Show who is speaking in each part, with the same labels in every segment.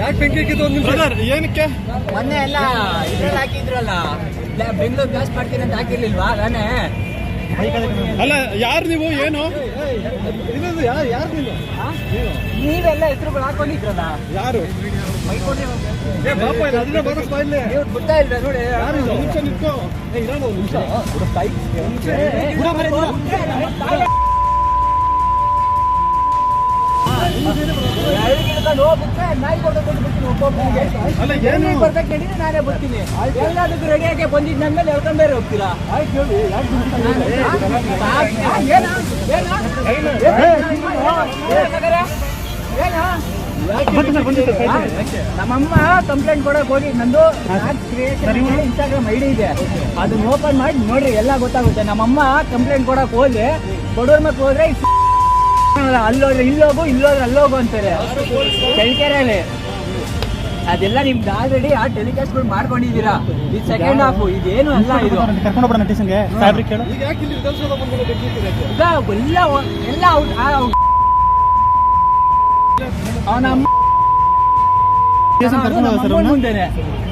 Speaker 1: ಯಾಕೆ ಬೆಂಕಿ ಹಾಕಿದ್ದು ಒಂದು ನಿಮಿಷ? ಏನಕ್ಕೆ?
Speaker 2: ಮೊನ್ನೆ ಎಲ್ಲ ಇದ್ರಲ್ಲಿ ಹಾಕಿದ್ರಲ್ಲ. ಬೆಂಗಳೂರು ಗ್ಯಾಸ್ ಮಾಡ್ತೀನಿ ಅಂತ ಹಾಕಿರ್ಲಿಲ್ವಾ? ನಾನೇ.
Speaker 1: ಅಲ್ಲ ಯಾರು ನೀವು? ಏನು? ಇನ್ನೊಂದು ಯಾರು ಯಾರು ನೀವು
Speaker 2: ನೀವೆಲ್ಲ ಹೆಸರುಗಳು ಹಾಕೊಂಡಿದ್ರಲ್ಲ
Speaker 1: ಯಾರು
Speaker 2: ಮೈಕೊಂಡ್ರೆ
Speaker 1: ಏ ಬಾಪ ಇಲ್ಲ ಅದನ್ನ ಬರಸ್ ಬಾ ಇಲ್ಲಿ
Speaker 2: ನೀವು ಗೊತ್ತಾ ಇಲ್ಲ ನೋಡಿ
Speaker 1: ಯಾರು ಇದು? ಒಂದ್ ನಿಮಿಷ ನಿಂತ್ಕೋ ಏ ಇರೋಣ
Speaker 2: ಬರ್ಬೇಕು ನಡೀರಿ ನಾನೇ ಬರ್ತೀನಿ ಎಲ್ಲದಕ್ಕೂ ರೆಡಿಯಾಗಿ ಬಂದಿದ್ದು ನನ್ನ ಮೇಲೆ ಎಳ್ಕೊಂಡ್ ಬೇರೆ ಹೋಗ್ತೀರಾ
Speaker 1: ಆಯ್ತು?
Speaker 2: ನಮ್ಮಮ್ಮ ಕಂಪ್ಲೇಂಟ್ ಕೊಡಕ್ ಹೋಗಿ ನಂದು ಇನ್ಸ್ಟಾಗ್ರಾಮ್ ಐಡಿ ಇದೆ ಅದನ್ನ ಓಪನ್ ಮಾಡಿ ನೋಡ್ರಿ ಎಲ್ಲ ಗೊತ್ತಾಗುತ್ತೆ ನಮ್ಮಮ್ಮ ಕಂಪ್ಲೇಂಟ್ ಕೊಡಕ್ ಹೋದ್ರೆ ಕೊಡೋರ್ ಮಕ್ಳು ಹೋದ್ರೆ ಈ ಅಲ್ಲೋದ್ರೆ ಇಲ್ಲೋಗು ಇಲ್ಲೋದ್ರೆ ಅಲ್ಲೋಗು ಅಂತಾರೆ ಚಳಿಕೆರೆಯಲ್ಲಿ ಅದೆಲ್ಲ ನಿಮ್ಗೆ ಆಲ್ರೆಡಿ ಆ ಟೆಲಿಕಾಸ್ಟ್ ಮಾಡ್ಕೊಂಡಿದ್ದೀರಾ ಇದು ಸೆಕೆಂಡ್ ಹಾಫ್ ಇದೇನು ಅಲ್ಲ ಇದು
Speaker 3: ಕರ್ಕೊಂಡು
Speaker 1: ಇಲ್ಲಿ?
Speaker 2: ಈಗ ಎಲ್ಲ ಅವ್ನ್-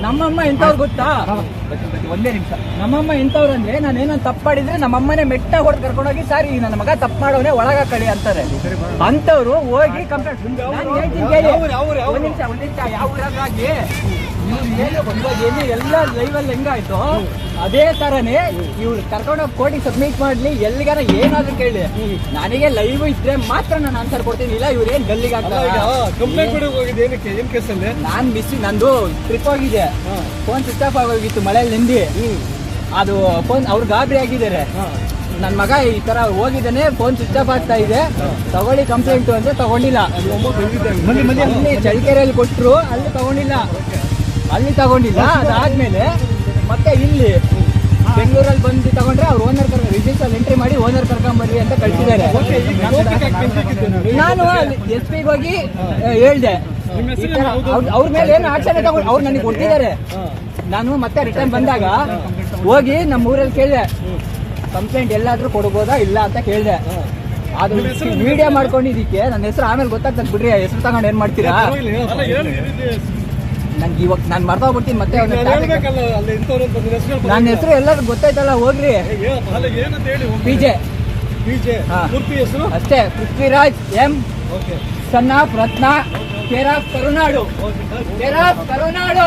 Speaker 2: ನಮ್ಮಮ್ಮ ಎಂತವ್ರು ಗೊತ್ತಾ? ಒಂದೇ ನಿಮಿಷ. ನಮ್ಮಮ್ಮ ಎಂತವ್ರು ಅಂದ್ರೆ ನಾನು ಏನೋ ತಪ್ಪು ಮಾಡಿದ್ರೆ ನಮ್ಮಮ್ಮನೆ ಮೆಟ್ಟ ಹೊಡೆದು ಕರ್ಕೊಂಡೋಗಿ ಸಾರಿ ನನ್ನ ಮಗ ತಪ್ಪು ಮಾಡೋನೆ ಒಳಗ ಕಳಿ ಅಂತಾರೆ. ಅಂತವ್ರು ಹೋಗಿ ಕಂಪ್ಲೇಂಟ್ ಏನು ಎಲ್ಲ ಲೈವಲ್ಲಿ ಹೆಂಗಾಯ್ತು ಅದೇ ತರನೇ ಇವ್ರು ಕರ್ಕೊಂಡೋಗಿ ಕೋಟಿ ಸಬ್ಮಿಟ್ ಮಾಡ್ಲಿ ಎಲ್ಲಿಗಾರ ಏನಾದ್ರು ಕೇಳಿ. ನನಗೆ ಲೈವ್ ಇದ್ರೆ ಮಾತ್ರ ನಾನು ಆನ್ಸರ್ ಕೊಡ್ತೀನಿ. ಇಲ್ಲ ಇವ್ರು ಏನ್ ಗಲ್ಲಿಗೆ ನಾನ್ ಮಿಸ್ ನಂದು ಟ್ರಿಪ್ ಹೋಗಿದೆ. ಫೋನ್ ಸ್ವಿಚ್ ಆಫ್ ಆಗೋಗಿತ್ತು ಮಳೆಯಲ್ಲಿ ನಿಂದಿ. ಅದು ಫೋನ್ ಅವ್ರು ಗಾಬರಿ ಆಗಿದ್ದಾರೆ. ನನ್ನ ಮಗ ಈ ತರ ಹೋಗಿದ್ದಾನೆ ಫೋನ್ ಸ್ವಿಚ್ ಆಫ್ ಆಗ್ತಾ ಇದೆ. ತಗೊಳ್ಳಿ ಕಂಪ್ಲೇಂಟ್ ಅಂದ್ರೆ ತಗೊಂಡಿಲ್ಲ. ಚಳಿಕೆರೆಯಲ್ಲಿ ಕೊಟ್ರು ಅಲ್ಲಿ ತಗೊಂಡಿಲ್ಲ. ಅಲ್ಲಿ ತಗೊಂಡಿಲ್ಲ ಅದಾದ್ಮೇಲೆ ಮತ್ತೆ ಇಲ್ಲಿ ಬೆಂಗಳೂರಲ್ಲಿ ಬಂದು ತಗೊಂಡ್ರೆ ಅವ್ರು ಓನರ್ ಕರ್ಕೊಂಡು ರಿಜಿಸ್ಟರ್ ಎಂಟ್ರಿ ಮಾಡಿ ಓನರ್ ಕರ್ಕೊಂಡ್ ಬರ್ರಿ ಅಂತ ಕಳಿಸಿದ್ದಾರೆ. ನಾನು ಎಸ್ ಪಿ ಹೋಗಿ ಹೇಳ್ದೆ. ಅವ್ರ ಮೇಲೆ ಏನು ಆಕ್ಷನ್ ತಗೊಂಡು ಅವ್ರು ನನಗೆ ಕೊಟ್ಟಿದ್ದಾರೆ ನಾನು ಮತ್ತೆ ರಿಟರ್ನ್ ಬಂದಾಗ ಹೋಗಿ ನಮ್ಮ ಊರಲ್ಲಿ ಕೇಳಿದೆ ಕಂಪ್ಲೇಂಟ್ ಎಲ್ಲಾದ್ರೂ ಕೊಡ್ಬೋದಾ ಇಲ್ಲ ಅಂತ ಕೇಳಿದೆ. ಅದು ಮೀಡಿಯಾ ಮಾಡ್ಕೊಂಡಿದ್ದಕ್ಕೆ ನನ್ನ ಹೆಸರು ಆಮೇಲೆ ಗೊತ್ತಾಗ್ತದೆ ಬಿಡ್ರಿ ಹೆಸರು ತಗೊಂಡು ಏನ್ ಮಾಡ್ತೀರಾ? ನನ್ಗೆ ಇವಾಗ ನಾನು ಮರ್ತೋಗ್ಬಿಡ್ತೀನಿ ಮತ್ತೆ
Speaker 1: ನಿನ್ನ ಹೆಸರು
Speaker 2: ಎಲ್ಲರಿಗೂ ಗೊತ್ತಾಯ್ತಲ್ಲ ಹೋಗ್ರಿ. ಪಿಜೆ ಅಷ್ಟೇ Prithviraj M.
Speaker 1: Okay.
Speaker 2: Son of Ratna. Care of Karunadu. Care of Karunadu.